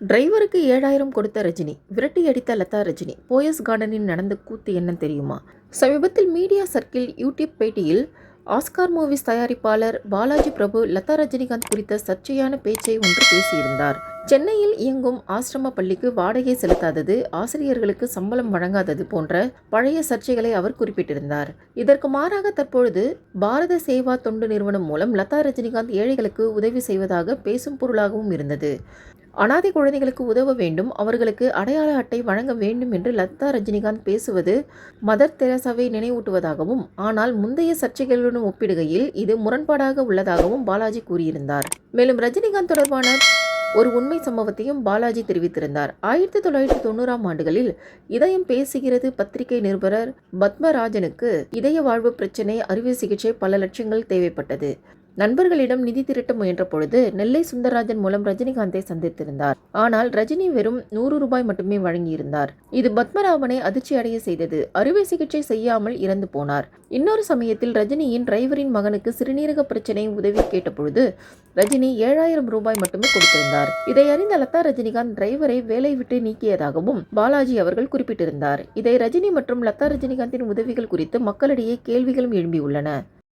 டிரைவருக்கு ஏழாயிரம் கொடுத்த ரஜினி விரட்டி அடித்த லதா ரஜினி போயஸ் கார்டனில் நடந்த கூத்து என்ன தெரியுமா? சமீபத்தில் மீடியா சர்க்கிள் யூடியூப் பேட்டியில் ஆஸ்கார் மூவிஸ் தயாரிப்பாளர் பாலாஜி பிரபு லதா ரஜினிகாந்த் குறித்த சர்ச்சையான பேச்சை ஒன்று பேசியிருந்தார். சென்னையில் இயங்கும் ஆசிரம பள்ளிக்கு வாடகை செலுத்தாதது ஆசிரியர்களுக்கு சம்பளம் வழங்காதது போன்ற பழைய சர்ச்சைகளை அவர் குறிப்பிட்டிருந்தார். இதற்கு மாறாக தற்பொழுது பாரத சேவா தொண்டு நிறுவனம் மூலம் லதா ரஜினிகாந்த் ஏழைகளுக்கு உதவி செய்வதாக பேசும் பொருளாகவும் இருந்தது. அனாதை குழந்தைகளுக்கு உதவ வேண்டும். அவர்களுக்கு அடையாள அட்டை வழங்க வேண்டும் என்று லதா ரஜினிகாந்த் பேசுவது மதர் தெரசாவை நினைவூட்டுவதாகவும் ஆனால் முந்தைய சர்ச்சைகளுடன் ஒப்பிடுகையில் இது முரண்பாடாக உள்ளதாகவும் பாலாஜி கூறியிருந்தார். மேலும் ரஜினிகாந்த் தொடர்பான ஒரு உண்மை சம்பவத்தையும் பாலாஜி தெரிவித்திருந்தார். ஆயிரத்தி தொள்ளாயிரத்தி தொண்ணூறாம் ஆண்டுகளில் இதயம் பேசுகிறது பத்திரிகை நிருபர் பத்மராஜனுக்கு இதய வாழ்வு பிரச்சினை அறுவை சிகிச்சை பல லட்சங்கள் தேவைப்பட்டது. நண்பர்களிடம் நிதி திரட்ட முயன்ற பொழுது நெல்லை சுந்தரராஜன் மூலம் ரஜினிகாந்தை சந்தித்திருந்தார். ஆனால் ரஜினி வெறும் நூறு ரூபாய் மட்டுமே வழங்கியிருந்தார். இது பத்மராபனை அதிர்ச்சி அடைய செய்தது. அறுவை சிகிச்சை செய்யாமல் இறந்து போனார். இன்னொரு சமயத்தில் ரஜினியின் டிரைவரின் மகனுக்கு சிறுநீரக பிரச்சனை உதவி கேட்டபொழுது ரஜினி ஏழாயிரம் ரூபாய் மட்டுமே கொடுத்திருந்தார். இதை அறிந்த லதா ரஜினிகாந்த் டிரைவரை வேலை விட்டு நீக்கியதாகவும் பாலாஜி அவர்கள் குறிப்பிட்டிருந்தார். இதை ரஜினி மற்றும் லதா ரஜினிகாந்தின் உதவிகள் குறித்து மக்களிடையே கேள்விகளும் எழும்பியுள்ளன.